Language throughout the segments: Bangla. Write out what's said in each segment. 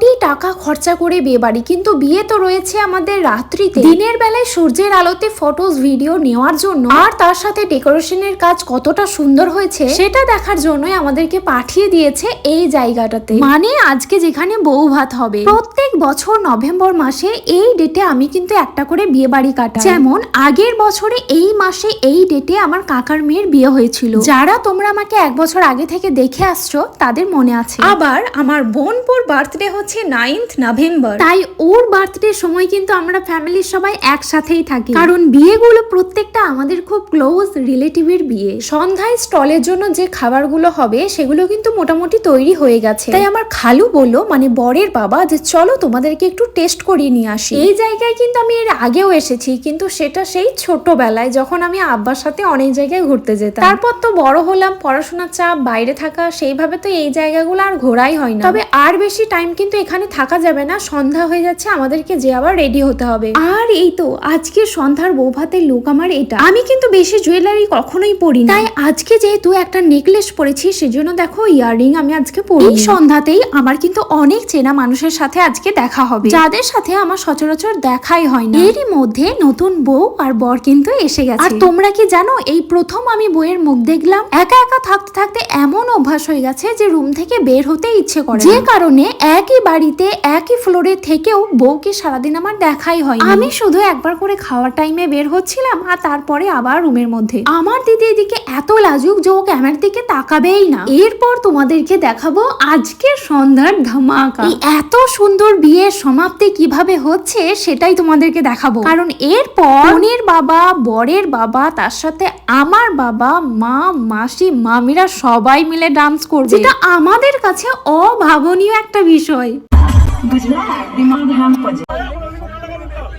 কোটি টাকা খরচা করে বিয়ে বাড়ি কিন্তু বিয়ে তো রয়েছে আমাদের রাত্রিতে। দিনের বেলায় সূর্যের আলোতে ফটোস ভিডিও নেওয়ার জন্য। আর তার সাথে ডেকোরেশনের কাজ কতটা সুন্দর হয়েছে, সেটা দেখার জন্যই আমাদেরকে পাঠিয়ে দিয়েছে এই জায়গাটাতে। মানে আজকে যেখানে বউ ভাত হবে। প্রত্যেক বছর নভেম্বর মাসে এই ডেটে আমি কিন্তু একটা করে বিয়ে বাড়ি কাটাই। যেমন আগের বছরে এই মাসে এই ডেটে আমার কাকার মেয়ের বিয়ে হয়েছিল। যারা তোমরা আমাকে এক বছর আগে থেকে দেখে আসছো, তাদের মনে আছে। আবার আমার বোনপুর বার্থডে হচ্ছে নাইন্থ নভেম্বর তাই ওর বার্থডে সময় কিন্তু আমরা ফ্যামিলির সবাই একসাথেই থাকি। কারণ বিয়েগুলো প্রত্যেকটা আমাদের খুব ক্লোজ রিলেটিভের বিয়ে। সন্ধ্যায় স্টলের জন্য যে খাবারগুলো হবে সেগুলো কিন্তু মোটামুটি তৈরি হয়ে গেছে। তাই আমার খালু বলল মানে বরের বাবা যে চলো তোমাদেরকে একটু টেস্ট করিয়ে নিয়ে আসি। এই জায়গায় কিন্তু আমি এর আগেও এসেছি কিন্তু সেটা সেই ছোটবেলায় যখন আমি আব্বার সাথে অনেক জায়গায় ঘুরতে যেতাম। তারপর তো বড় হলাম পড়াশোনার চাপ বাইরে থাকা সেইভাবে তো এই জায়গাগুলো আর ঘোরাই হয় না। তবে আর বেশি টাইম কিন্তু এখানে থাকা যাবে না, সন্ধ্যা হয়ে যাচ্ছে, আমাদেরকে যে আবার রেডি হতে হবে। আর এই তো, আজকে সন্ধ্যার বৌভাতের লুক আমার এটা। আমি কিন্তু বেশি জুয়েলারি কখনোই পরি তাই আজকে যেহেতু একটা নেকলেস পরেছি, সেজন্য দেখো ইয়াররিং আমি আজকে পরি। সন্ধ্যাতেই আমার কিন্তু অনেক চেনা মানুষের সাথে আজকে দেখা হবে। যাদের সাথে আমার সচরাচর দেখাই হয় না। এরই মধ্যে নতুন বউ আর বর কিন্তু এসে গেছে। আর তোমরা কি জানো, এই প্রথম আমি বইয়ের মুখ দেখলাম। একা একা থাকতে থাকতে এমন অভ্যাস হয়ে গেছে যে রুম থেকে বের হতে ইচ্ছে করে যে কারণে একই বাড়িতে একই ফ্লোরে থেকেও বউকে সারাদিন আমার দেখাই হয় আমি শুধু একবার করে খাওয়ার টাইমে বের হচ্ছিলাম আর তারপরে আবার রুমের মধ্যে। আমার দিদি এদিকে এত লাজুক যে ও ক্যামেরার দিকে তাকাবেই না। এরপর তোমাদেরকে দেখাবো আজকের সন্ধ্যার ধামাকা। এত সুন্দর বিয়ের সমাপ্তি কীভাবে হচ্ছে সেটাই তোমাদেরকে দেখাবো। কারণ এরপর বোনের বাবা, বরের বাবা, তার সাথে আমার বাবা মা মাসি মামিরা সবাই মিলে ডান্স করবে। যেটা আমাদের কাছে অভাবনীয় একটা বিষয়।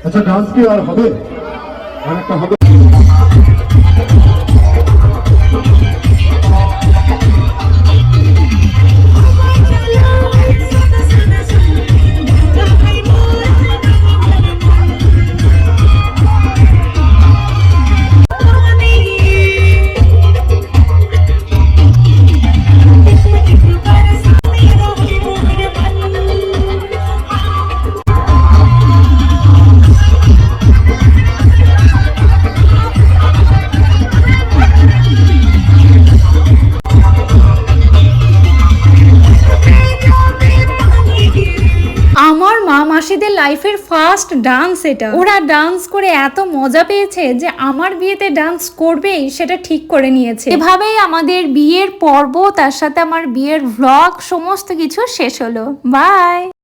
আচ্ছা ডান্স কি আর হবে? আর একটা হবে। মাসিদের লাইফের ফার্স্ট ডান্স এটা। ওরা ডান্স করে এত মজা পেয়েছে যে আমার বিয়েতে ডান্স করবেই, সেটা ঠিক করে নিয়েছে। এভাবেই আমাদের বিয়ের পর্ব, তার সাথে আমার বিয়ের ভ্লগ সমস্ত কিছু শেষ হলো। বাই